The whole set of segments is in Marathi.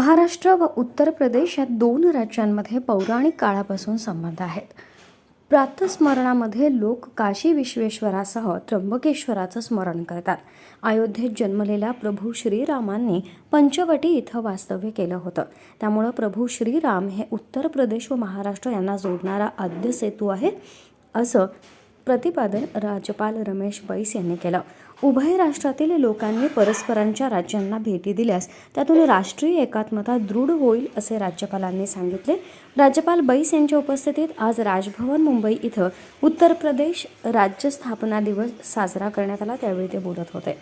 महाराष्ट्र व उत्तर प्रदेश या दोन राज्यांमध्ये पौराणिक काळापासून संबंध आहेत. प्रातस्मरणामध्ये लोक काशी विश्वेश्वरासह त्र्यंबकेश्वराचं स्मरण करतात. अयोध्येत जन्मलेल्या प्रभू श्रीरामांनी पंचवटी इथं वास्तव्य केलं होतं. त्यामुळं प्रभू श्रीराम हे उत्तर प्रदेश व महाराष्ट्र यांना जोडणारा आद्य सेतू आहे असं प्रतिपादन राज्यपाल रमेश बैस यांनी केलं. उभय राष्ट्रातील लोकांनी परस्परांच्या राज्यांना भेटी दिल्यास त्यातून राष्ट्रीय एकात्मता दृढ होईल असे राज्यपालांनी सांगितले. राज्यपाल बैस यांच्या उपस्थितीत आज राजभवन मुंबई इथं उत्तर प्रदेश राज्य स्थापना दिवस साजरा करण्यात आला. त्यावेळी ते बोलत होते.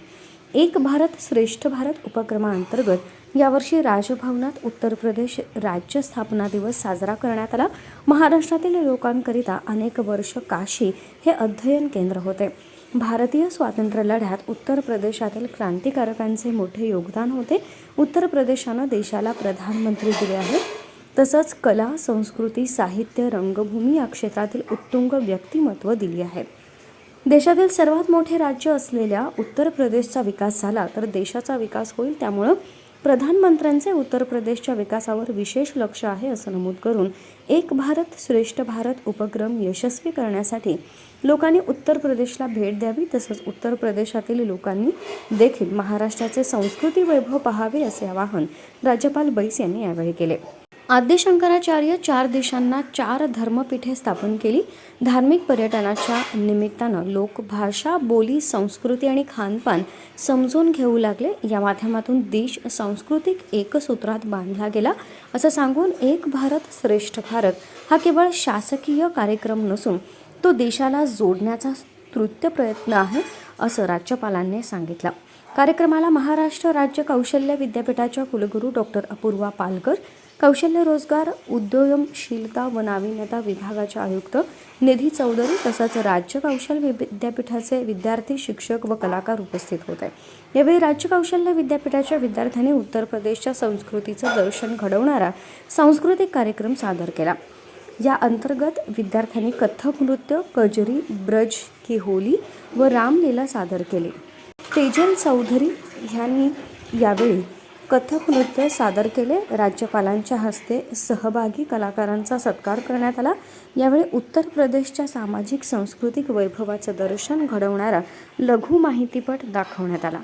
एक भारत श्रेष्ठ भारत उपक्रमाअंतर्गत यावर्षी राजभवनात उत्तर प्रदेश राज्य स्थापना दिवस साजरा करण्यात आला. महाराष्ट्रातील लोकांकरिता अनेक वर्ष काशी हे अध्ययन केंद्र होते. भारतीय स्वातंत्र्य लढ्यात उत्तर प्रदेशातील क्रांतिकारकांचे मोठे योगदान होते. उत्तर प्रदेशानं देशाला प्रधानमंत्री दिले आहेत. तसंच कला संस्कृती साहित्य रंगभूमी या क्षेत्रातील उत्तुंग व्यक्तिमत्व दिली आहेत देशातील सर्वात मोठे राज्य असलेल्या उत्तर प्रदेशचा विकास झाला तर देशाचा विकास होईल त्यामुळं प्रधानमंत्र्यांचे उत्तर प्रदेशच्या विकासावर विशेष लक्ष आहे असं नमूद करून एक भारत श्रेष्ठ भारत उपक्रम यशस्वी करण्यासाठी लोकांनी उत्तर प्रदेशला भेट द्यावी तसंच उत्तर प्रदेशातील लोकांनी देखील महाराष्ट्राचे संस्कृती वैभव पाहावे असे आवाहन राज्यपाल बैस यांनी यावेळी केले. आद्य शंकराचार्य चार देशांना चार धर्मपीठे स्थापन केली. धार्मिक पर्यटनाच्या निमित्तानं लोक भाषा बोली संस्कृती आणि खानपान समजून घेऊ लागले. या माध्यमातून देश सांस्कृतिक एकसूत्रात बांधला गेला. असं सांगून एक भारत श्रेष्ठ भारत हा केवळ शासकीय कार्यक्रम नसून तो देशाला जोडण्याचा तृत्य प्रयत्न आहे असं राज्यपालांनी सांगितलं. कार्यक्रमाला महाराष्ट्र राज्य कौशल्य विद्यापीठाच्या कुलगुरू डॉक्टर अपूर्वा पालकर कौशल्य रोजगार उद्यमशीलता व नाविन्यता विभागाच्या आयुक्त निधी चौधरी तसंच राज्य कौशल्य विद्यापीठाचे विद्यार्थी शिक्षक व कलाकार उपस्थित होते. यावेळी राज्य कौशल्य विद्यापीठाच्या विद्यार्थ्यांनी उत्तर प्रदेशच्या संस्कृतीचं दर्शन घडवणारा सांस्कृतिक कार्यक्रम सादर केला. या अंतर्गत विद्यार्थ्यांनी कथ्थक नृत्य कजरी ब्रज की होली व रामलीला सादर केली. तेजल चौधरी ह्यांनी यावेळी कथक नृत्य सादर केले. राज्यपालांच्या हस्ते सहभागी कलाकारांचा सत्कार करण्यात आला. यावेळी उत्तर प्रदेशच्या सामाजिक सांस्कृतिक वैभवाचं दर्शन घडवणारा लघु माहितीपट दाखवण्यात आला.